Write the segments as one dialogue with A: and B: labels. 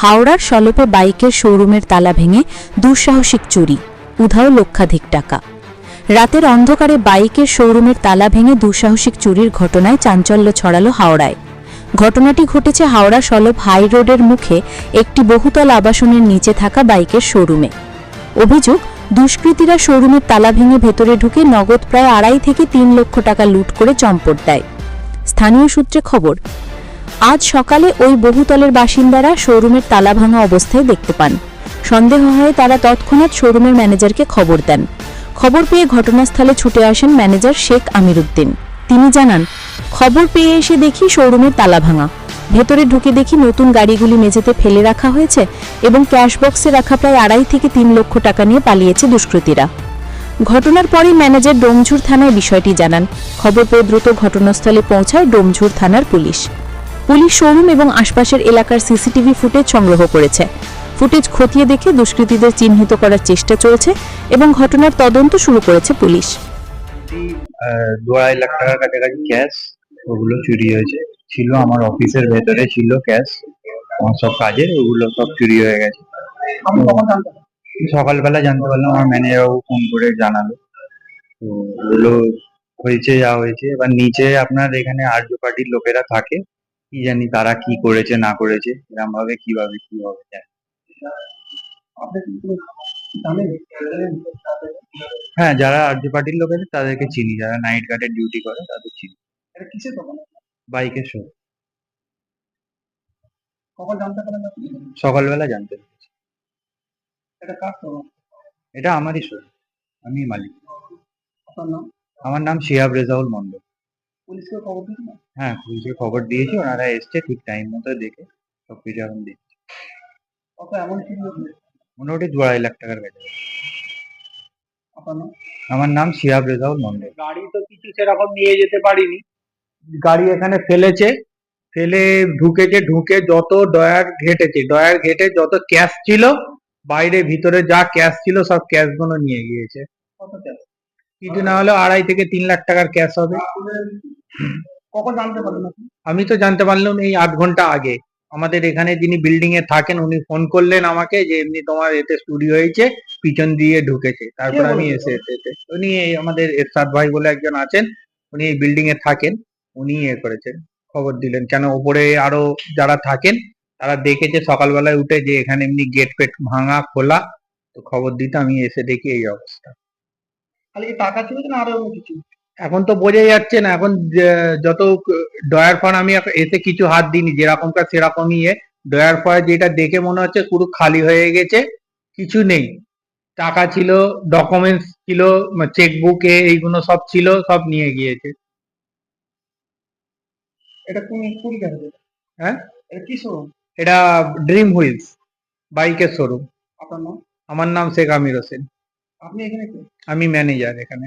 A: হাওড়ার সলপে বাইকের শোরুমের তালা ভেঙে দুঃসাহসিক চুরি, উধাও লক্ষাধিক টাকা। রাতের অন্ধকারে বাইকের শোরুমের তালা ভেঙে দুঃসাহসিক চুরির ঘটনায় চাঞ্চল্য ছড়ালো হাওড়ায়। ঘটনাটি ঘটেছে হাওড়া সলপ হাই রোডের মুখে একটি বহুতল আবাসনের নিচে থাকা বাইকের শোরুমে। অভিযোগ, দুষ্কৃতীরা শোরুমের তালা ভেঙে ভেতরে ঢুকে নগদ প্রায় আড়াই থেকে তিন লক্ষ টাকা লুট করে চম্পট দেয়। স্থানীয় সূত্রে খবর আজ সকালে ওই বহুতলের বাসিন্দারা শোরুমের তালা ভাঙা অবস্থায় দেখতে পান। সন্দেহ হয় তারা তৎক্ষণাৎ শোরুমের ম্যানেজারকে খবর দেন। খবর পেয়ে ঘটনাস্থলে ছুটে আসেন ম্যানেজার শেখ আমিরুদ্দিন তিনি জানান, খবর পেয়ে এসে দেখি শোরুমের তালা ভাঙা। ভেতরে ঢুকে দেখি নতুন গাড়িগুলি মেঝেতে ফেলে রাখা হয়েছে এবং ক্যাশ বক্সে রাখা প্রায় আড়াই থেকে তিন লক্ষ টাকা নিয়ে পালিয়েছে দুষ্কৃতীরা। ঘটনার পরই ম্যানেজার ডোমঝুর থানায় বিষয়টি জানান। খবর পেয়ে দ্রুত ঘটনাস্থলে পৌঁছায় ডোমঝুর থানার পুলিশ। পুলিশ শোরুম এবং আশপাশের এলাকার সিসিটিভি ফুটেজ সংগ্রহ করেছে। ফুটেজ খতিয়ে দেখে দুষ্কৃতীদের চিহ্নিত করার চেষ্টা চলছে এবং ঘটনার তদন্ত শুরু করেছে পুলিশ।
B: দু আড়াই লাখ ক্যাশ ওগুলো চুরি হয়েছে। ছিল আমার অফিসের ভেতরে, ছিল ক্যাশ আমার সব কাজের, ওগুলো সব চুরি হয়ে গেছে। সকালবেলা জানতে পারলাম, আমার ম্যানেজার বাবু ফোন করে জানালো। তো, ওগুলো হয়েছে, যা হয়েছে। এবার নিচে আপনার এখানে আর্য পার্টির লোকেরা থাকে। কি জানি তারা কি করেছে না করেছে এরকম ভাবে কীভাবে কি হবে হ্যাঁ যারা আর্য পার্টির লোক আছে তাদেরকে চিনি। যারা নাইট গার্ডের ডিউটি করে তাদের চিনি। বাইকের শো সকালবেলা জানতে পেরেছি।
C: এটা
B: আমারই শো আমি মালিক। আমার নাম শিহাব রেজাউল মন্ডল
C: পুলিশকে খবর না
B: হ্যাঁ পুলিশকে খবর দিয়েছি ওনারা এসছে ঠিক টাইম মতো দেখে সবকিছু এখন দিচ্ছে।
C: কত এমন কি
B: মোটামুটি দু আড়াই লাখ টাকার কাছে আমার নাম শিহাব রেজাউল মন্ডল
C: গাড়ি তো কিছু সেরকম নিয়ে যেতে পারিনি।
D: গাড়ি এখানে ফেলেছে ফেলে ঢুকেছে ঢুকে যত ডয়ার ঘেটেছে ডয়ার ঘেটে যত ক্যাশ ছিল বাইরে ভিতরে যা ক্যাশ ছিল সব ক্যাশগুলো নিয়ে গিয়েছে। কিছু না হলে আড়াই থেকে তিন লাখ টাকার ক্যাশ হবে।
C: কখন জানতে পারলেন
D: আমি তো জানতে পারলাম এই আধ ঘণ্টা আগে। আমাদের এখানে যিনি বিল্ডিং এ থাকেন উনি ফোন করলেন আমাকে যে এমনি তোমার এতে স্টুডিও হয়েছে পিছন দিয়ে ঢুকেছে। তারপর আমি এসে এসে- উনি এই আমাদের এরশাদ ভাই বলে একজন আছেন উনি এই বিল্ডিং এ থাকেন উনি এ করেছেন খবর দিলেন। কেন ওপরে আরও যারা থাকেন তারা দেখেছে সকালবেলায় উঠে যে এখানে এমনি গেট ফেট ভাঙা খোলা। তো খবর দিতে আমি এসে দেখি এই অবস্থা।
C: খালি টাকা ছিল না আরও কিছু?
D: এখন তো বোঝাই যাচ্ছে না এখন যত ডয়ার ফোন আমি এসে কিছু হাত দিইনি যেরকমকার সেরকমই এ। ডয়ার ফয় যেটা দেখে মনে হচ্ছে পুরো খালি হয়ে গেছে কিছু নেই। টাকা ছিল ডকুমেন্টস ছিল চেকবুকে এইগুলো সব ছিল সব নিয়ে গিয়েছে।
C: এটা কোন কোন?
D: হ্যাঁ?
C: এটা কি শোরুম
D: এটা ড্রিম হুইলস বাইকের শোরুম
C: আপনার নাম?
D: আমার নাম শেখ আমির হোসেন।
C: আপনি এখানে কে?
D: আমি ম্যানেজার এখানে।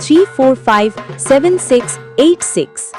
A: Three, four, five, seven, six, eight, six.